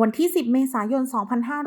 วันที่ 10 เมษายน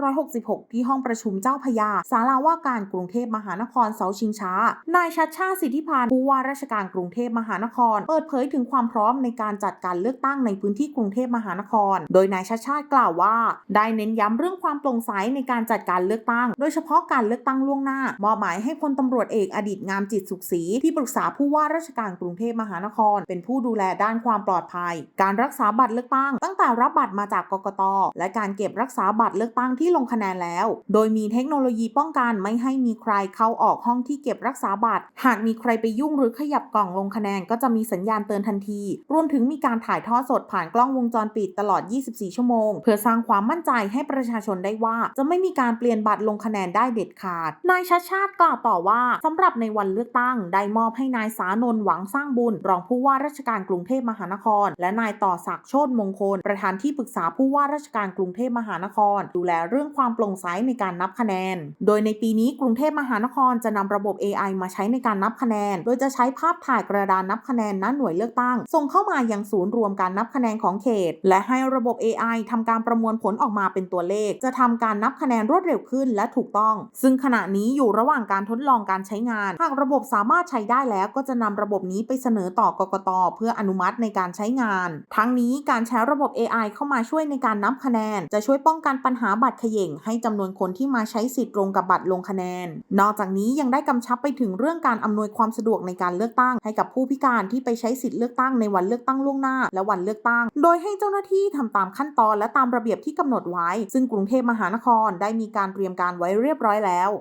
2566 ที่ห้องประชุมเจ้าพยา ศาลาว่าการกรุงเทพมหานครเสาชิงช้า นายชัดชาติสิทธิพันธ์ผู้ว่าราชการกรุงเทพมหานคร เปิดเผยถึงความพร้อมในการจัดการเลือกตั้งในพื้นที่กรุงเทพมหานคร โดยนายชัดชาติกล่าวว่า ได้เน้นย้ำเรื่องความโปร่งใสในการจัดการเลือกตั้ง โดยเฉพาะการเลือกตั้งล่วงหน้า มอบหมายให้พลตำรวจเอกอดีตงามจิตสุขศรีที่ปรึกษาผู้ว่าราชการกรุงเทพมหานคร เป็นผู้ดูแลด้านความปลอดภัย การรักษาบัตรเลือกตั้ง ตั้งแต่รับบัตรมาจากกกตและการเก็บรักษาบัตรเลือกตั้งที่ลงคะแนนแล้ว โดยมีเทคโนโลยีป้องกันไม่ให้มีใครเข้าออกห้องที่เก็บรักษาบัตร หากมีใครไปยุ่งหรือขยับกล่องลงคะแนนก็จะมีสัญญาณเตือนทันที รวมถึงมีการถ่ายทอดสดผ่านกล้องวงจรปิดตลอด 24 ชั่วโมง เพื่อสร้างความมั่นใจให้ประชาชนได้ว่า จะไม่มีการเปลี่ยนบัตรลงคะแนนได้เด็ดขาด นายชัดชาติกล่าวต่อว่าสำหรับในวันเลือกตั้ง ได้มอบให้นายสานนท์หวังสร้างบุญ รองผู้ว่าราชการกรุงเทพมหานคร และนายต่อศักดิ์โชติมงคล ประธานที่ปรึกษาผู้ว่าราชการกรุงเทพมหานคร ดูแลเรื่องความโปร่งใสในการนับคะแนน โดยในปีนี้กรุงเทพมหานครจะนำระบบ AI มาใช้ในการนับคะแนน โดยจะใช้ภาพถ่ายกระดานนับคะแนนณหน่วยเลือกตั้ง ส่งเข้ามายังศูนย์รวมการนับคะแนนของเขต และให้ระบบ AI ทำการประมวลผลออกมาเป็นตัวเลข จะทำการนับคะแนนรวดเร็วขึ้นและถูกต้อง ซึ่งขณะนี้อยู่ระหว่างการทดลองการใช้งาน หากระบบสามารถใช้ได้แล้วก็จะนำระบบนี้ไปเสนอต่อกกตเพื่ออนุมัติในการใช้งาน ทั้งนี้การใช้ระบบ AI เข้ามาช่วยในการนับคะแนนจะช่วยป้องกันปัญหาบัตรเขย่งให้จำนวนคนที่มาใช้สิทธิ์ตรงกับบัตรลงคะแนน นอกจากนี้ยังได้กำชับไปถึงเรื่องการอำนวยความสะดวกในการเลือกตั้ง ให้กับผู้พิการที่ไปใช้สิทธิ์เลือกตั้งในวันเลือกตั้งล่วงหน้า และวันเลือกตั้ง โดยให้เจ้าหน้าที่ทำตามขั้นตอนและตามระเบียบที่กำหนดไว้ ซึ่งกรุงเทพมหานครได้มีการเตรียมการไว้เรียบร้อยแล้ว